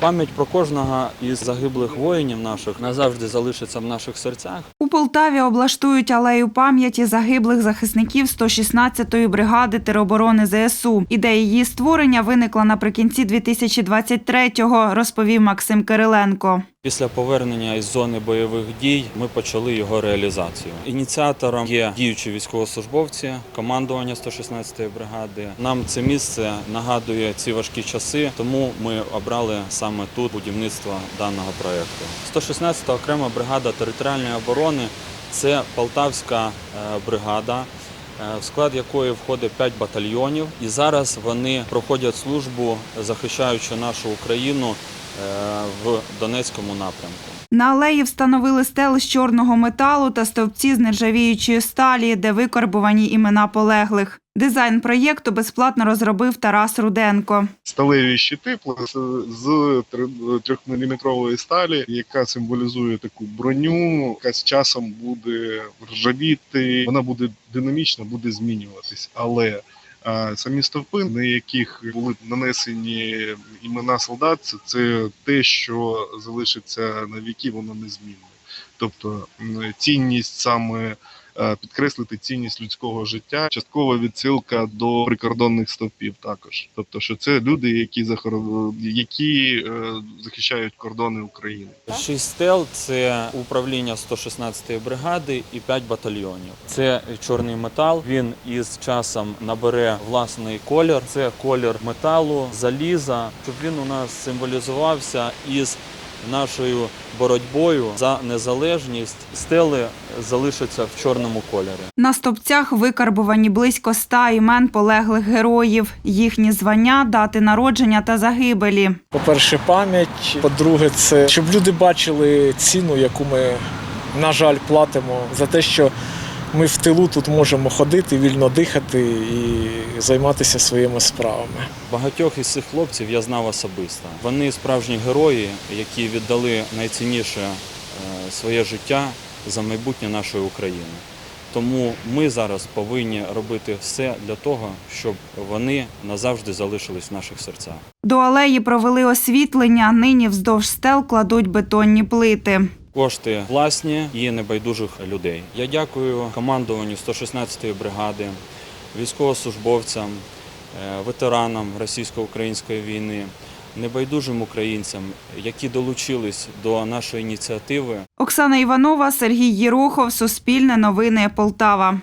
Пам'ять про кожного із загиблих воїнів наших назавжди залишиться в наших серцях. У Полтаві облаштують алею пам'яті загиблих захисників 116-ї бригади тероборони ЗСУ. Ідея її створення виникла наприкінці 2023-го, розповів Максим Кириленко. Після повернення із зони бойових дій ми почали його реалізацію. Ініціатором є діючі військовослужбовці, командування 116-ї бригади. Нам це місце нагадує ці важкі часи, тому ми обрали саме тут будівництво даного проєкту. 116-та окрема бригада територіальної оборони це Полтавська е, бригада. е, В склад якої входить 5 батальйонів, і зараз вони проходять службу, захищаючи нашу Україну в Донецькому напрямку. На алеї встановили стели з чорного металу та стовпці з нержавіючої сталі, де викарбувані імена полеглих. Дизайн проєкту безплатно розробив Тарас Руденко. сталеві щити з 3-мм сталі, яка символізує таку броню, яка з часом буде ржавіти, вона буде динамічно, буде змінюватись. Але а, самі стовпи, на яких були нанесені імена солдат, це, те, що залишиться на віки, воно незмінне. Тобто цінність саме підкреслити цінність людського життя. Часткова відсилка до прикордонних стовпів також. Тобто, що це люди, які захор- які е, захищають кордони України. Шість стел це управління 116-ї бригади і 5 батальйонів. Це чорний метал. Він із часом набере власний колір. Це колір металу, заліза, щоб він у нас символізувався із нашою боротьбою за незалежність. Стели залишаться в чорному кольорі. На стовпцях викарбувані близько ста імен полеглих героїв, їхні звання, дати народження та загибелі. По-перше, пам'ять. По-друге, це щоб люди бачили ціну, яку ми, на жаль, платимо за те, що ми в тилу тут можемо ходити, вільно дихати і займатися своїми справами. Багатьох із цих хлопців я знав особисто. Вони справжні герої, які віддали найцінніше е, своє життя за майбутнє нашої України. Тому ми зараз повинні робити все для того, щоб вони назавжди залишились в наших серцях. До алеї провели освітлення. Нині вздовж стел кладуть бетонні плити. Кошти власні і небайдужих людей. Я дякую командуванню 116-ї бригади, військовослужбовцям, е, ветеранам російсько-української війни, небайдужим українцям, які долучились до нашої ініціативи. Оксана Іванова, Сергій Єрохов, Суспільне новини Полтава.